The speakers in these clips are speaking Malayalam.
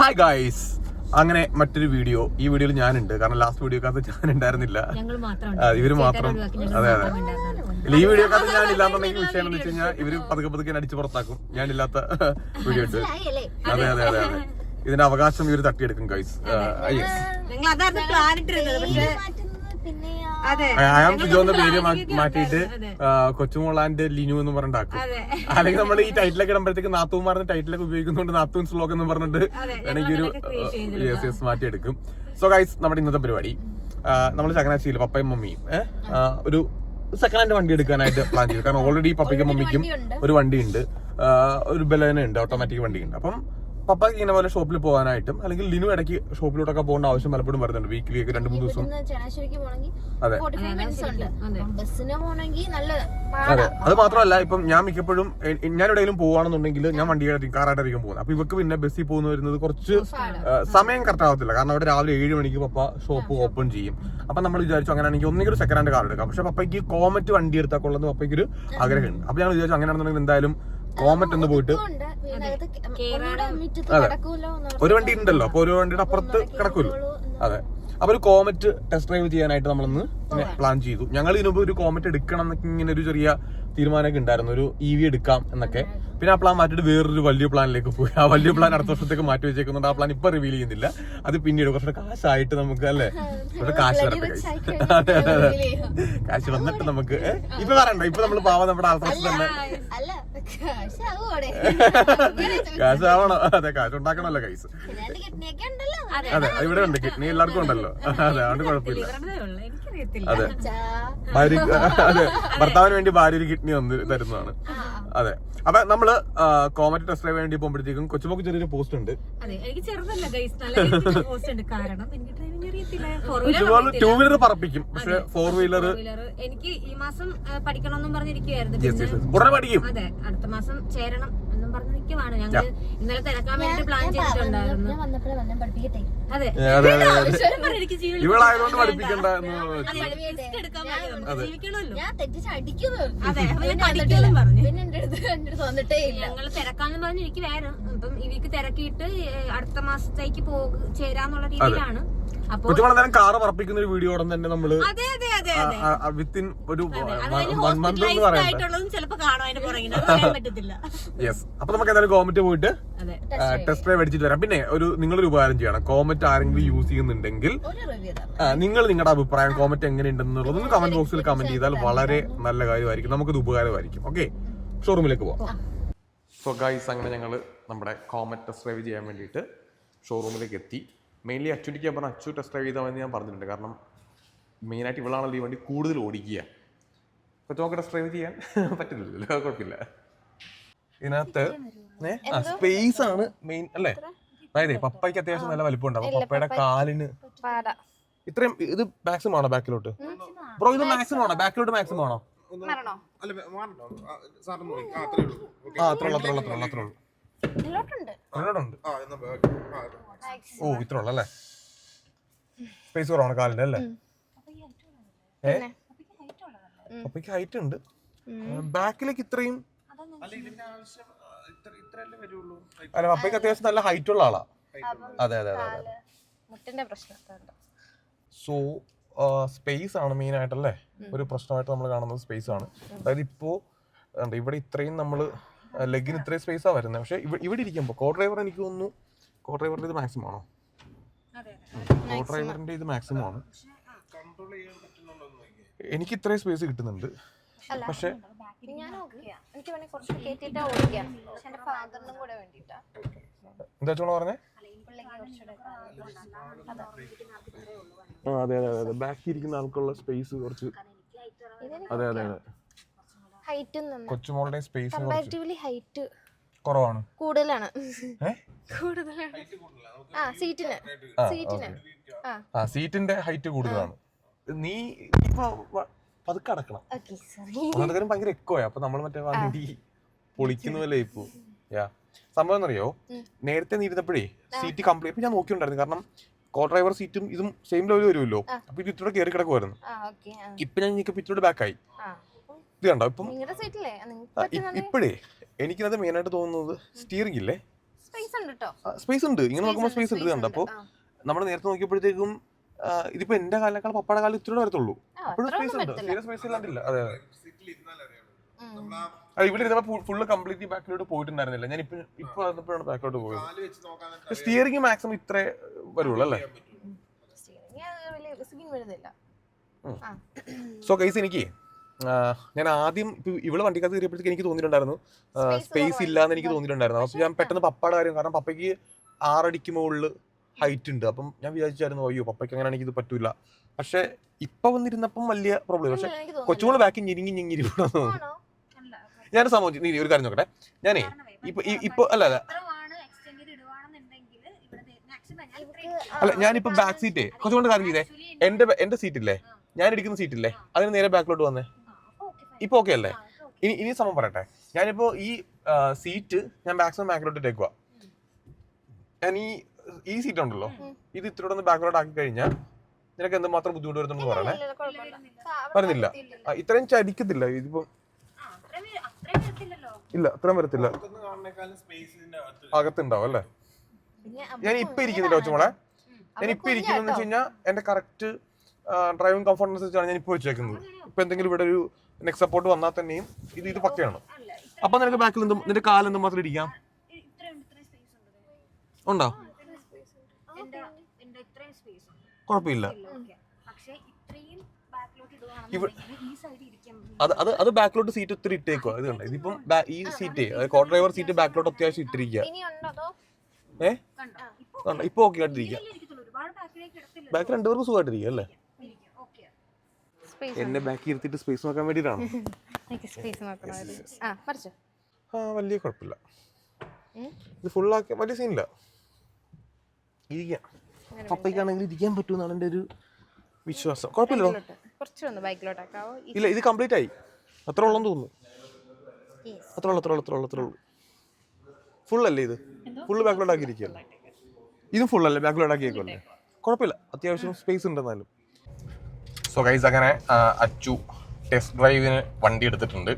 ഹായ് ഗായ്സ് അങ്ങനെ മറ്റൊരു വീഡിയോ ഈ വീഡിയോയിൽ ഞാനുണ്ട്. കാരണം ലാസ്റ്റ് വീഡിയോക്കകത്ത് ഞാൻ ഉണ്ടായിരുന്നില്ല ഇവർ മാത്രം. അതെ അതെ. ഈ വീഡിയോക്കകത്ത് ഞാൻ ഇല്ലാന്നുണ്ടെങ്കിൽ വിഷയം എന്ന് വെച്ച് കഴിഞ്ഞാൽ ഇവർ പതുക്കെ പതുക്കെ അടിച്ചു അടിച്ച് പുറത്താക്കും. ഞാനില്ലാത്ത വീഡിയോ ഉണ്ട് അതെ അതെ അതെ അതെ. ഇതിന്റെ അവകാശം ഇവർ തട്ടിയെടുക്കും ഗൈസ് യെസ് ഞങ്ങൾ അതായിരുന്നു പ്ലാൻ അതെ ഐ ആം സിജോ പേര് മാറ്റിയിട്ട്. കൊച്ചുമോളാന്റെ ലിനു എന്ന് പറഞ്ഞിട്ടാക്കും. അതെ. അല്ലെങ്കിൽ നമ്മൾ ഈ ടൈറ്റിലൊക്കെ ഇടുമ്പോഴത്തേക്ക് പറഞ്ഞ ടൈറ്റിലൊക്കെ ഉപയോഗിക്കുന്നുണ്ട് നാത്തൂൻ സ്ലോഗ് എന്ന് പറഞ്ഞിട്ട് വേണമെങ്കിൽ ഒരു. യെസ് യെസ് മാറ്റിയെടുക്കും. സോ ഗൈസ് നമ്മുടെ ഇന്നത്തെ പരിപാടി. നമ്മൾ ചങ്ങനാശ്ശേരിയിൽ പപ്പയും മമ്മിയും ഒരു സെക്കൻഡ് ഹാൻഡ് വണ്ടി എടുക്കാനായിട്ട് പ്ലാൻ ചെയ്തു. കാരണം ഓൾറെഡി പപ്പയ്ക്കും മമ്മിക്കും ഒരു വണ്ടിയുണ്ട്. ഒരു ബലേന ഉണ്ട് ഓട്ടോമാറ്റിക് വണ്ടിയുണ്ട്. അപ്പം പപ്പയ്ക്ക് ഇങ്ങനെ പോലെ ഷോപ്പിൽ പോകാനായിട്ടും അല്ലെങ്കിൽ ലിനു ഇടയ്ക്ക് ഷോപ്പിലോട്ടൊക്കെ പോകേണ്ട ആവശ്യം പലപ്പോഴും വരുന്നുണ്ട് വീക്കിലി ഒക്കെ രണ്ട് മൂന്ന് ദിവസം. അതെ. അതെ. അത്. മാത്രമല്ല ഇപ്പം ഞാൻ മിക്കപ്പോഴും ഞാൻ എവിടെയെങ്കിലും പോവാണെന്നുണ്ടെങ്കിൽ ഞാൻ വണ്ടിയായിരിക്കും കാറായിട്ടായിരിക്കും പോകുന്നത്. അപ്പൊ ഇവർക്ക് പിന്നെ ബസ്സിൽ പോകുന്ന വരുന്നത് കുറച്ച് സമയം കറക്റ്റ് ആവത്തില്ല. കാരണം അവിടെ രാവിലെ ഏഴ് മണിക്ക് പപ്പ ഷോപ്പ് ഓപ്പൺ ചെയ്യും. അപ്പൊ നമ്മൾ വിചാരിച്ചു അങ്ങനെയാണെങ്കിൽ ഒന്നെങ്കിൽ ഒരു സെക്കൻഡ് ഹാൻഡ് കാർ എടുക്കാം. പക്ഷെ പപ്പയ്ക്ക് കോമറ്റ് വണ്ടി എടുത്താൽ കൊള്ളുന്ന പപ്പയ്ക്ക് ഒരു ആഗ്രഹമുണ്ട്. അപ്പൊ ഞാൻ വിചാരിച്ചു അങ്ങനെയാണെന്നുണ്ടെങ്കിൽ എന്തായാലും കോമറ്റ് ഒന്ന് പോയിട്ട് അതെ. ഒരു വണ്ടി ഉണ്ടല്ലോ. അപ്പൊ ഒരു വണ്ടിയുടെ അപ്പുറത്ത് കിടക്കുമല്ലോ അതെ. അപ്പൊ ഒരു കോമറ്റ് ടെസ്റ്റ് ഡ്രൈവ് ചെയ്യാനായിട്ട് നമ്മളൊന്ന് പ്ലാൻ ചെയ്തു. ഞങ്ങൾ ഇതിനുമ്പ് ഒരു കോമറ്റ് എടുക്കണം എന്നൊക്കെ ഇങ്ങനെ ഒരു ചെറിയ തീരുമാനമൊക്കെ ഉണ്ടായിരുന്നു. ഒരു ഇ വി എടുക്കാം എന്നൊക്കെ. പിന്നെ ആ പ്ലാൻ മാറ്റിയിട്ട് വേറൊരു വലിയ പ്ലാനിലേക്ക് പോയി. ആ വലിയ പ്ലാൻ അടുത്ത വർഷത്തേക്ക് മാറ്റി വെച്ചേക്കുന്നുണ്ട്. ആ പ്ലാൻ ഇപ്പൊ റിവീൽ ചെയ്യുന്നില്ല. അത് പിന്നീട് കുറച്ച് കാശായിട്ട് നമുക്ക് അല്ലേ? കുറച്ച് കാശ് വരട്ടെ കാശ് വന്നിട്ട് നമുക്ക്? ഇപ്പൊ പറയണ്ട. ഇപ്പൊ നമ്മൾ പാവ നമ്മുടെ ആൾക്കാർ തന്നെ. അല്ല കാശ് ആവണം. അതെ കാശ് ഉണ്ടാക്കണല്ലോ കൈസ് അതെ ഇവിടെ ഉണ്ട്. കിഡ്നി എല്ലാവർക്കും ഉണ്ടല്ലോ. അതെ അതുകൊണ്ട് കുഴപ്പമില്ല. അതെ. ഭാര്യ അതെ. ഭർത്താവിന് വേണ്ടി ഭാര്യ ഒരു കിഡ്നി വന്ന് തരുന്നതാണ്. അതെ. അപ്പൊ നമ്മൾ കോമറ്റ് ടെസ്റ്റ് ഡ്രൈവ് വേണ്ടി പോകുമ്പോഴത്തേക്കും കൊച്ചുമോക്ക് ചെറിയൊരു പോസ്റ്റ് ഉണ്ട്. Two wheeler പറപ്പിക്കും. പക്ഷെ ഫോർ വീലർ എനിക്ക് ഈ മാസം പഠിക്കണം പഠിക്കണമെന്നും പറഞ്ഞിരിക്കുകയായിരുന്നു ഉടനെ പഠിക്കും. അതെ അടുത്ത മാസം ചേരണം. പറഞ്ഞ് നിൽക്കുവാണ് ഞങ്ങൾ ഇന്നലെ തിരക്കാൻ വേണ്ടി പ്ലാൻ ചെയ്തിട്ടുണ്ടായിരുന്നു. അതെ. ഇവളായതുകൊണ്ട് പഠിപ്പിക്കണ്ട എന്ന് അതെ, risk എടുക്കാൻ മതി നമുക്ക് ജീവിക്കണമല്ലോ. ഞാൻ തെറ്റിച്ച് അടിക്കുന്നു. അതെ പിന്നെ പഠിക്കാനും പറഞ്ഞു. പിന്നെ എന്റെ അടുത്ത് എന്റെ അടുത്ത് ഞങ്ങൾ തിരക്കാന്ന് പറഞ്ഞ് എനിക്ക് വേണം അപ്പം ഇവക്ക് തിരക്കിയിട്ട് അടുത്ത മാസത്തേക്ക് പോ ചേരാന്നുള്ള രീതിയിലാണ്. നേരം കാറ് പറപ്പിക്കുന്ന ഒരു വീഡിയോ ഉടൻ തന്നെ നമ്മൾ അതെ അതെ അതെ അതെ. വിത്തിൻ ഒരു വൺ മന്ത് എന്ന് പറയുന്നത് യെസ് അപ്പൊ നമുക്ക് എന്തായാലും കോമറ്റ് പോയിട്ട് അതെ. ടെസ്റ്റ് ഡ്രൈവ് അടിച്ചിട്ട് വരാം. പിന്നെ ഒരു നിങ്ങളൊരു ഉപകാരം ചെയ്യണം. കോമറ്റ് ആരെങ്കിലും യൂസ് ചെയ്യുന്നുണ്ടെങ്കിൽ നിങ്ങൾ നിങ്ങളുടെ അഭിപ്രായം കോമറ്റ് എങ്ങനെയുണ്ടെന്നുള്ളത് ഒന്ന് കമന്റ് ബോക്സിൽ കമന്റ് ചെയ്താൽ വളരെ നല്ല കാര്യമായിരിക്കും. നമുക്കത് ഉപകാരമായിരിക്കും. ഓക്കെ ഷോറൂമിലേക്ക് പോവാം. സോ ഗൈസ് അങ്ങനെ ഞങ്ങൾ നമ്മുടെ കോമറ്റ് ടെസ്റ്റ് ഡ്രൈവ് ചെയ്യാൻ വേണ്ടിയിട്ട് ഷോറൂമിലേക്ക് എത്തി. മെയിൻലി അച്ചുടിക്ക് ഞാൻ പറഞ്ഞ അച്ചു ടെസ്റ്റ് ഡ്രൈവ് ചെയ്താൽ ഞാൻ പറഞ്ഞിട്ടുണ്ട്. കാരണം മെയിനായിട്ട് ഇവളാണല്ലോ ഈ വണ്ടി കൂടുതൽ ഓടിക്കുക. അപ്പോൾ നമുക്ക് ടെസ്റ്റ് ഡ്രൈവ് ചെയ്യാൻ പറ്റില്ലല്ലോ. കുഴപ്പമില്ല. ഇതിനകത്ത് സ്പേസ് ആണ് മെയിൻ അല്ലേ? അതായത് പപ്പയ്ക്ക് അത്യാവശ്യം നല്ല വലിപ്പം ഉണ്ടാവും. പപ്പയുടെ കാലിന് ഇത്രയും ഇത് മാക്സിമം ആണോ ബാക്കിലോട്ട്? ബ്രോ ഇത് മാക്സിമം ആണോ? ബാക്കിലോട്ട് മാക്സിമം ആണോ? ആ അത്രേ ഉള്ളു അത്രേ ഉള്ളു അത്രേ ഉള്ളു അത്രേ ഉള്ളു. ഓ ഇത്ര ഉള്ളല്ലേ സ്പേസ് കുറവാണ് കാലിന്റെ അല്ലേ? ഏ? അപ്പക്ക് ഹൈറ്റ് ഉണ്ട്. ബാക്കിലേക്ക് ഇത്രയും? അല്ല പപ്പയ്ക്ക് അത്യാവശ്യം നല്ല ഹൈറ്റ് ഉള്ള ആളാ. അതെ അതെ അതെ അതെ. സോ സ്പേസ് ആണ് മെയിൻ ആയിട്ടല്ലേ? ഒരു പ്രശ്നമായിട്ട് നമ്മൾ കാണുന്നത് സ്പേസ് ആണ്. അതായത് ഇപ്പോ എന്താ ഇവിടെ ഇത്രയും നമ്മൾ ലെഗിന് ഇത്രയും സ്പേസാണ് വരുന്നത് പക്ഷേ ഇവിടെ ഇരിക്കുമ്പോൾ കോ ഡ്രൈവർ എനിക്ക് തോന്നുന്നു കോ ഡ്രൈവറിന്റെ ഇത് മാക്സിമം ആണോ? കോ ഡ്രൈവറിന്റെ ഇത് മാക്സിമം ആണ്. എനിക്ക് ഇത്രയും സ്പേസ് കിട്ടുന്നുണ്ട്. പക്ഷേ ഞാൻ ഓക്കെയാ എനിക്ക് വേണേ കുറച്ച് കയറ്റിട്ടാ ഓടിക്കാം പക്ഷെ ഫാദറിനും കൂടെ വേണ്ടിട്ടാ. എന്താ ചോള പറഞ്ഞേ? അതെ. അതെ അതെ ബാക്കി ഇരിക്കുന്ന ആൾക്കുള്ള സ്പേസ് കുറച്ച് അതെ അതെ അതെ. ഹൈറ്റ് കൊച്ചുമോളുടെ സ്പേസ് കമ്പാരിറ്റീവ്ലി ഹൈറ്റ് കുറവാണ്. കൂടുതലാണ്. കൂടുതലാണ്. ആ സീറ്റിന് സീറ്റിന് ആ. സീറ്റിന്റെ ഹൈറ്റ് കൂടുതലാണ്. നീ ഇപ്പൊ പതുക്കെ അടക്കണം. ഒന്നാമത്തെ ഭയങ്കര എക്കോയാ. അപ്പൊ നമ്മൾ മറ്റേ വണ്ടി പൊളിക്കുന്ന പോലെ ഇപ്പൊ. യാ. സംഭവം എന്നറിയോ നേരത്തെ നീരുന്നപ്പോഴേ സീറ്റ് കംപ്ലീറ്റ് ഞാൻ നോക്കിയിട്ടുണ്ടായിരുന്നു. കാരണം കോ ഡ്രൈവർ സീറ്റും ഇതും സെയിം ലെവലിൽ വരുമല്ലോ. അപ്പൊ ഇത് ഇത്തിരി കയറി കിടക്കുമായിരുന്നു ഇപ്പൊ ഞാൻ ഇപ്പൊ ഇത്തിരി ബാക്കായി ഇത് കണ്ടോ? ഇപ്പം ഇപ്പോഴേ എനിക്കത് മെയിനായിട്ട് തോന്നുന്നത് സ്റ്റിയറിംഗ് ഇല്ലേ? സ്പേസ് ഉണ്ട് കേട്ടോ സ്പേസ് ഉണ്ട്. ഇങ്ങനെ നോക്കുമ്പോൾ സ്പേസ് ഉണ്ട് കണ്ടോ? അപ്പോൾ നമ്മൾ നേരത്തെ നോക്കിയപ്പോഴത്തേക്കും ഇതിപ്പോ എന്റെ കാലിനേക്കാൾ പപ്പയുടെ കാലം ഇത്തിരി വരത്തുള്ളൂ. അപ്പോഴും സ്പേസ് ഉണ്ട്. സ്പേസ് ഇല്ലാണ്ടില്ല. അതെ അതെ. ആ, ഇവിടെ ഇരുന്നപ്പോ ഫുള്ള് കംപ്ലീറ്റ് ബാക്കിലോട്ട് പോയിട്ടുണ്ടായിരുന്നില്ല. ഞാൻ ഇപ്പൊ ഇപ്പൊ വന്നപ്പോഴാണ് ബാക്കിലോട്ട് പോയത്. സ്റ്റിയറിംഗ് മാക്സിമം ഇത്രേ വരുള്ളൂ അല്ലേ? വലിയ സ്കിൻ വരുന്നില്ല. സോ കൈസ് എനിക്ക് ഞാൻ ആദ്യം ഇപ്പൊ ഇവൾ വണ്ടിക്കകത്ത് കയറിയപ്പോഴത്തേക്ക് എനിക്ക് തോന്നിയിട്ടുണ്ടായിരുന്നു. സ്പേസ് ഇല്ല എന്ന് എനിക്ക് തോന്നിയിട്ടുണ്ടായിരുന്നു. അപ്പൊ ഞാൻ പെട്ടെന്ന് പപ്പയുടെ കാര്യം കാരണം പപ്പയ്ക്ക് ആറടിക്ക് മുകളിൽ ഹൈറ്റ് ഉണ്ട്. അപ്പം ഞാൻ വിചാരിച്ചായിരുന്നു അയ്യോ പപ്പയ്ക്ക് അങ്ങനെ എനിക്ക് ഇത് പറ്റൂല. പക്ഷെ ഇപ്പൊ വന്നിരുന്നപ്പം വലിയ പ്രോബ്ലം പക്ഷെ കൊച്ചുകൂടെ ബാക്കി ഞെരിങ്ങി ഞെങ്ങിരി തോന്നുന്നു. ഞാൻ സംഭവം നീ ഒരു കാര്യം നോക്കട്ടെ. ഞാനേ ഇപ്പൊ ഇപ്പൊ അല്ല അല്ല. അല്ല ഞാനിപ്പോ ബാക്ക് സീറ്റേ കൊച്ചുകൊണ്ട് കാര്യം ചെയ്തേ. എന്റെ എന്റെ സീറ്റില്ലേ ഞാൻ ഇരിക്കുന്ന സീറ്റില്ലേ അതിന് നേരെ ബാക്കിലോട്ട് വന്നേ. ഇപ്പൊ ഓക്കെ അല്ലേ? ഇനി ഇനി സമയം പറയട്ടെ. ഞാനിപ്പോ ഈ സീറ്റ് ഞാൻ മാക്സിമം ബാക്കിലോട്ട് ഇട്ടേക്കുക ഞാൻ ഈ ഈ സീറ്റ് ഉണ്ടല്ലോ. ഇത് ഇത്രയോടെ ഒന്ന് ബാക്കിലോട്ട് ആക്കി കഴിഞ്ഞാൽ നിനക്ക് എന്തുമാത്രം ബുദ്ധിമുട്ട് വരുന്നു പറയണേ. പറഞ്ഞില്ല ഇത്രയും ചരിക്കത്തില്ല. ഇതിപ്പോ ഇല്ല അത്രയും വരത്തില്ല. അകത്തുണ്ടാവും അല്ലേ? ഞാൻ ഇപ്പൊ ഇരിക്കുന്നില്ല കൊച്ചുമോളെ ഞാൻ ഇപ്പൊ ഇരിക്കുന്നത് വെച്ച് കഴിഞ്ഞാൽ എന്റെ കറക്റ്റ് ഡ്രൈവിംഗ് കംഫർട്ട് അനുസരിച്ചാണ് ഞാൻ ഇപ്പൊ വെച്ചേക്കുന്നത്. ഇപ്പൊ എന്തെങ്കിലും ഇവിടെ ഒരു നെക്സ്റ്റ് സപ്പോർട്ട് വന്നാൽ തന്നെയും ഇത് ഇത് പക്കയാണ്. അപ്പൊ നിനക്ക് ബാക്കിൽ എന്തും നിന്റെ കാലെന്തും മാത്രം ഇരിക്കാം ഉണ്ടോ. കുഴപ്പമില്ല. പക്ഷേ ഇത്രയും ബാക്കിലോട്ട് ഇവ- ഈ സൈഡ് ഇരിക്കാൻ അത് അത് അത് ബാക്കിലോട്ട് സീറ്റ് ഒത്തിരി ഇട്ടേക്കോ ഇത് കണ്ടോ? ഇതിപ്പം ഈ സീറ്റ് കോ ഡ്രൈവർ സീറ്റ് ബാക്കിലോട്ട് അത്യാവശ്യം ഇട്ടിരിക്കുക ഏഹ് ഏ? ഇപ്പൊ ഓക്കെ ആയിട്ടിരിക്കുക ഇരിക്കത്തുള്ളൂ. ഒരുപാട് ബാക്കിലേക്ക് ഇടത്തില്ല. ബാക്ക് രണ്ടുപേർക്കും സുഖമായിട്ടിരിക്കുക അല്ലേ? എന്നെ ബാക്കി ഇരുത്തിട്ട് സ്പേസ് നോക്കാൻ വേണ്ടിട്ടാണ് എനിക്ക് സ്പേസ് നോക്കണമായിരുന്നു ആ വലിയ കുഴപ്പമില്ല. ഇത് ഫുള്ളാക്കി വലിയ സീനില്ല ഇരിക്കാം. പപ്പയ്ക്കാണെങ്കിൽ ഇരിക്കാൻ പറ്റുമെന്നാണ് എന്റെ ഒരു വിശ്വാസം. കുഴപ്പമില്ലല്ലോ കുറച്ചൊന്ന് ബൈക്കിലോട്ടാക്കാവോ ഇല്ല ഇത് കംപ്ലീറ്റ് ആയി. അത്ര ഉള്ളെന്ന് തോന്നുന്നു. അത്ര ഉള്ളു അത്ര ഉള്ളു അത്ര ഉള്ളു അത്ര ഉള്ളു. ഫുൾ അല്ലേ ഇത്? ഫുള്ള് ആക്കി ആക്കിയിരിക്കുകയല്ലേ ഇതും ഫുൾ അല്ലേ? ബാക്ക്ലോഡ് ആക്കിയേക്കുമല്ലേ കുഴപ്പമില്ല. അത്യാവശ്യം സ്പേസ് ഉണ്ട് എന്നാലും സോ ഗൈസ് അങ്ങനെ അച്ചു ടെസ്റ്റ് ഡ്രൈവിന് വണ്ടി എടുത്തിട്ടുണ്ട്.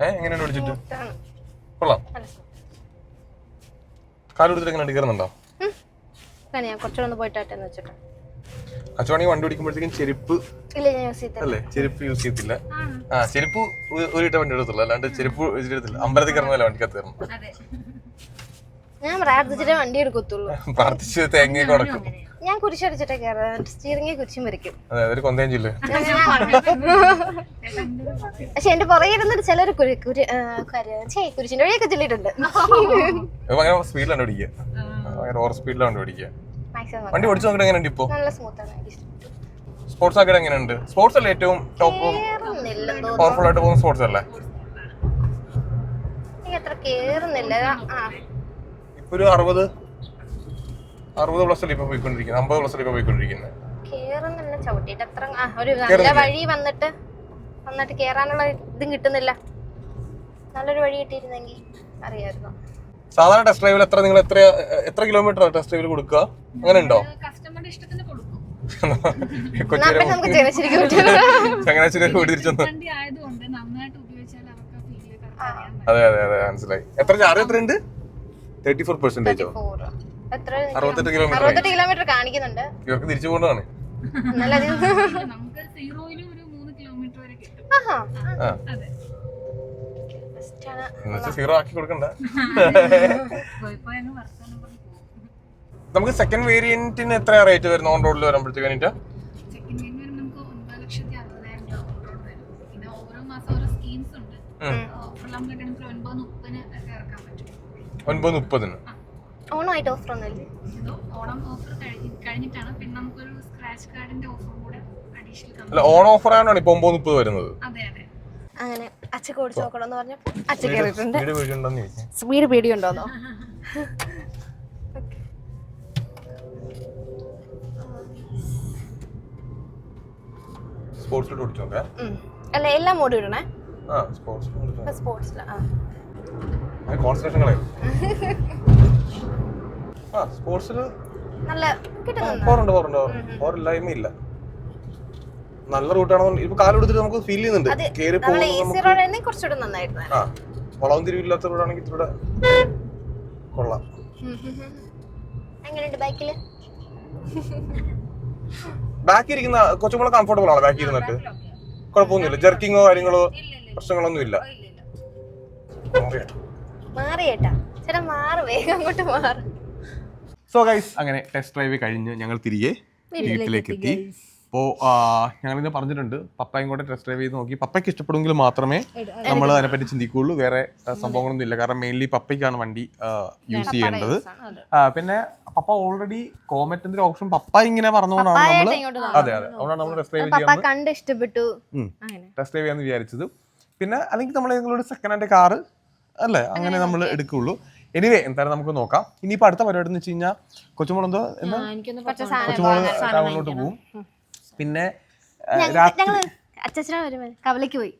ഏഹ് എങ്ങനെയാണ് ഓടിച്ചിട്ട് കൊള്ളാം. കാലെടുത്തിട്ട് എങ്ങനെ കയറുന്നുണ്ടോ? അച്ചുവാണെങ്കിൽ വണ്ടി ഓടിക്കുമ്പോഴത്തേക്കും ചെരുപ്പ് അല്ലേ? ചെരുപ്പ് യൂസ് ചെയ്യത്തില്ല. ആ. ചെരുപ്പ് ഒരു- ഇട്ട വണ്ടി എടുത്തുള്ളൂ അല്ലാണ്ട് ചെരുപ്പ് എടുത്തില്ല അമ്പലത്തിൽ കയറുന്നതല്ല വണ്ടിക്കകത്ത് കയറണം ഞാൻ പ്രാർത്ഥിച്ചിട്ടേ വണ്ടി എടുക്കത്തുള്ളൂ. പ്രാർത്ഥിച്ച് തേങ്ങയൊക്കെ കൊടുക്കും. ഞാൻ കുരിശടിച്ചിട്ടേ കയറാം സ്റ്റിയറിംഗ് കുരിശും വരയ്ക്കും. അതെ അതൊരു കൊന്തയും ജില്ല പക്ഷെ എന്റെ പുറകെ ഇരുന്നിട്ട് ചിലർ കുരി കുരി ചേ കുരിശിന്റെ വഴിയൊക്കെ ചൊല്ലിയിട്ടുണ്ട്. സ്പീഡിലാണ് ഓടിക്കുക. ഓവർ സ്പീഡിലാണ് ഓടിക്കുക. വണ്ടി ഓടിച്ചു നോക്കിട്ട് എങ്ങനെയുണ്ട് ഇപ്പോ? നല്ല സ്മൂത്താണ്. സ്പോർട്സ് ആക്കിയിട്ട് എങ്ങനെയുണ്ട്? സ്പോർട്സ് അല്ലേ ഏറ്റവും ടോപ്പും പവർഫുൾ ആയിട്ട് പോകുന്ന സ്പോർട്സ് അല്ലേ? എനിക്ക് അത്ര കേറുന്നില്ല. ഒരു അറുപത് അറുപത് പ്ലസ് അല്ലേ ഇപ്പൊ പോയിക്കൊണ്ടിരിക്കുന്നത് അമ്പത് പ്ലസ് അല്ലേ ഇപ്പൊ പോയിക്കൊണ്ടിരിക്കുന്നത് കേറുന്നില്ല ആ ഒരു നല്ല വഴി വന്നിട്ട് വന്നിട്ട് കേറാനുള്ള ഇതും കിട്ടുന്നില്ല. നല്ലൊരു വഴി കിട്ടിയിരുന്നെങ്കിൽ അറിയായിരുന്നു സാധാരണ ടെസ്റ്റ് ഡ്രൈവിൽ എത്ര നിങ്ങൾ എത്ര എത്ര കിലോമീറ്റർ ടെസ്റ്റ് ഡ്രൈവിൽ കൊടുക്കുക? അങ്ങനെ ഉണ്ടോ? കസ്റ്റമറുടെ ഇഷ്ടത്തിന് കൊടുക്കും. എന്നാ പിന്നെ നമുക്ക് ചങ്ങനാശ്ശേരി വണ്ടി ആയതുകൊണ്ട് നന്നായിട്ട് ഉപയോഗിച്ചാൽ അവർക്ക് ഫീൽ അതെ അതെ അതെ മനസ്സിലായി. എത്ര ചാർജ് എത്ര ഉണ്ട് തേർട്ടി ഫോർ പെർസെന്റേജ് അറുപത്തെട്ട് കിലോമീറ്റർ? അറുപത്തെട്ട് കിലോമീറ്റർ കാണിക്കുന്നുണ്ട്. ഇവർക്ക് തിരിച്ചു പോകേണ്ടതാണ്. നമുക്ക് സീറോയിലും ഒരു മൂന്ന് കിലോമീറ്റർ വരെ കിട്ടും. ആഹാ. ആ. അതെ. ബെസ്റ്റ് ആണ്. എന്നുവെച്ചാൽ സീറോ ആക്കി കൊടുക്കണ്ട. പോയി പോയി അങ്ങ് വർത്താനം പറഞ്ഞ് പോകും നമുക്ക് സെക്കൻഡ് വേരിയന്റിന് എത്ര റേറ്റ് വരുന്നു ഓൺ റോഡിൽ വരുമ്പോഴത്തേക്ക് വേണ്ടിട്ട് നമുക്ക് ഒൻപത് ലക്ഷത്തി അറുപതിനായിരം രൂപ ഓഫറോട് വരും. പിന്നെ ഓരോ മാസം ഓരോ സ്കീംസ് ഉണ്ട്. ഓഫറെല്ലാം കിട്ടണമെങ്കിൽ ഒൻപത് മുപ്പതിന് ഒൻപത് മുപ്പതിന്. ഓണമായിട്ട് ഓഫർ ഒന്നുമില്ലേ? ഇതോ ഓണം ഓഫർ കഴിഞ്ഞിട്ടാണ്. പിന്നെ നമുക്കൊരു സ്ക്രാച്ച് കാർഡിന്റെ ഓഫറും കൂടെ അഡീഷണൽ അല്ല ഓൺ ഓഫർ ആയതുകൊണ്ടാണ് ഇപ്പൊ ഒമ്പത് മുപ്പത് വരുന്നത്. അതെ അതെ. അങ്ങനെ അച്ഛക്ക് ഓടിച്ചു നോക്കണം എന്ന് പറഞ്ഞപ്പോ അച്ഛ കയറിയിട്ടുണ്ട് സ്പീഡ് പേടിയുണ്ടോന്നോ? സ്പോർട്സിലോട്ട് ഓടിച്ചു നോക്കാം. ഉം. അല്ല എല്ലാം മോഡ് ഇടണേ ആ സ്പോർട്സ് കോൺസെൻട്രേഷൻ കളയും ആ സ്പോർട്സിൽ നല്ല കിട്ടുന്നുണ്ട്? പോറുണ്ട് പോറുണ്ട് പോറില്ലായ്മയില്ല നല്ല റൂട്ടാണെന്ന് ഇപ്പൊ കാലെടുത്തിട്ട് നമുക്ക് ഫീൽ ചെയ്യുന്നുണ്ട്. കേറി പോകുന്നത് ആ വളവും തിരിവില്ലാത്ത റോഡാണെങ്കിൽ ഇത്തിരി കൊള്ളാം. എങ്ങനെയുണ്ട് ബാക്കിൽ ബാക്കി ഇരിക്കുന്ന കൊച്ചുമോളെ കംഫർട്ടബിൾ ആണോ ബാക്കി ഇരുന്നിട്ട്? കുഴപ്പമൊന്നുമില്ല. ജർക്കിങ്ങോ കാര്യങ്ങളോ പ്രശ്നങ്ങളൊന്നും ഇല്ല മാറി ചേട്ടാ ചേട്ടാ മാറ് വേഗം അങ്ങോട്ട് മാറ്. സോ ഗൈസ് അങ്ങനെ ടെസ്റ്റ് ഡ്രൈവ് കഴിഞ്ഞ് ഞങ്ങൾ തിരികെ വീട്ടിലേക്ക് എത്തി അപ്പോൾ ഞങ്ങൾ ഇന്ന് പറഞ്ഞിട്ടുണ്ട് പപ്പയും കൂടെ ടെസ്റ്റ് ഡ്രൈവ് ചെയ്ത് നോക്കി. പപ്പയ്ക്ക് ഇഷ്ടപ്പെടുമെങ്കിൽ മാത്രമേ നമ്മൾ അതിനെപ്പറ്റി ചിന്തിക്കുകയുള്ളൂ. വേറെ സംഭവങ്ങളൊന്നും ഇല്ല. കാരണം മെയിൻലി പപ്പയ്ക്കാണ് വണ്ടി യൂസ് ചെയ്യേണ്ടത്. പിന്നെ പപ്പ ഓൾറെഡി കോമറ്റിന്റെ ഓപ്ഷൻ പപ്പ ഇങ്ങനെ പറഞ്ഞുകൊണ്ടാണ് നമ്മൾ അതെ അതെ. അതുകൊണ്ടാണ് നമ്മൾ ടെസ്റ്റ് ഡ്രൈവ് ചെയ്യാൻ ടെസ്റ്റ് ഡ്രൈവ് ചെയ്യാന്ന് വിചാരിച്ചത്. പിന്നെ അല്ലെങ്കിൽ നമ്മൾ നിങ്ങളോട് സെക്കൻഡ് ഹാൻഡ് കാറ് അല്ലേ? അങ്ങനെ നമ്മൾ എടുക്കുള്ളൂ. എനിവേ എന്തായാലും നമുക്ക് നോക്കാം. ഇനിയിപ്പോൾ അടുത്ത പരിപാടി എന്ന് വെച്ച് കഴിഞ്ഞാൽ കൊച്ചുമുളക് എന്നാ കൊച്ചുമുളക് ടൗണിലോട്ട് പോവും. പിന്നെ രാത്രി കവലയ്ക്ക് പോയി.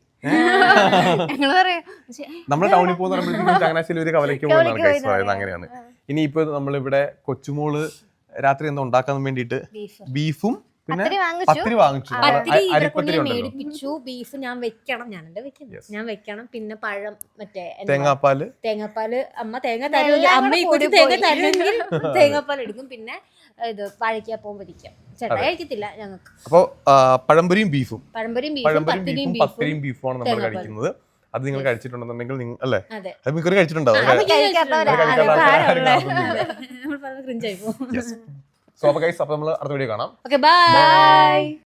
നമ്മൾ ടൗണിൽ പോകുന്ന പറയുമ്പോഴത്തേക്കും ചങ്ങനാശ്ശേരി ഒരു കവലയ്ക്ക് പോകുന്നതാണ് പറയുന്നത് അങ്ങനെയാണ്. ഇനിയിപ്പോ നമ്മളിവിടെ കൊച്ചുമോൾ രാത്രി എന്താ ഉണ്ടാക്കാൻ വേണ്ടിയിട്ട് ബീഫും പിന്നെ പത്തിരി വാങ്ങിച്ചു. പത്തിരി വാങ്ങിച്ചു. പത്തിരി കൊണ്ട് അരിപ്പത്തിരി ഞാൻ ഉണ്ടല്ലോ. മേടിപ്പിച്ചു. ബീഫ് ഞാൻ വെക്കണം. ഞാൻ എന്റെ വെക്കുന്നത്. ഞാൻ വെക്കണം. പിന്നെ പഴം മറ്റേ എന്താ, തേങ്ങാപ്പാൽ? തേങ്ങാപ്പാൽ. അമ്മ തേങ്ങ തരും തരുമെങ്കിൽ അമ്മ തേങ്ങ പോയി. തരുമെങ്കിൽ തേങ്ങാപ്പാൽ എടുക്കും. പിന്നെ ഇത് വാഴയ്ക്കാപ്പവും പൊരിക്കാം. ചേട്ടാ കഴിക്കത്തില്ല ഞങ്ങൾക്ക്. അപ്പോൾ പഴംപൊരിയും ബീഫും. പഴംപൊരിയും ബീഫും പഴംപൊരിയും പത്തിരിയും ബീഫും ബീഫും പത്തിരിയും ബീഫുമാണ് നമ്മൾ കഴിക്കുന്നത്. അത് നിങ്ങൾ കഴിച്ചിട്ടുണ്ടെന്നുണ്ടെങ്കിൽ നിങ്ങൾ അല്ലേ? അതെ. അത് മിക്കവാറും കഴിച്ചിട്ടുണ്ടാവും? കഴിക്കാത്തവരാ. അത് നമ്മൾ പറഞ്ഞ ക്രിഞ്ചായി പോകും. Yes. So, അപ്പൊ ഗൈസ് അപ്പൊ നമ്മൾ അടുത്ത വീഡിയോ കാണാം. Okay bye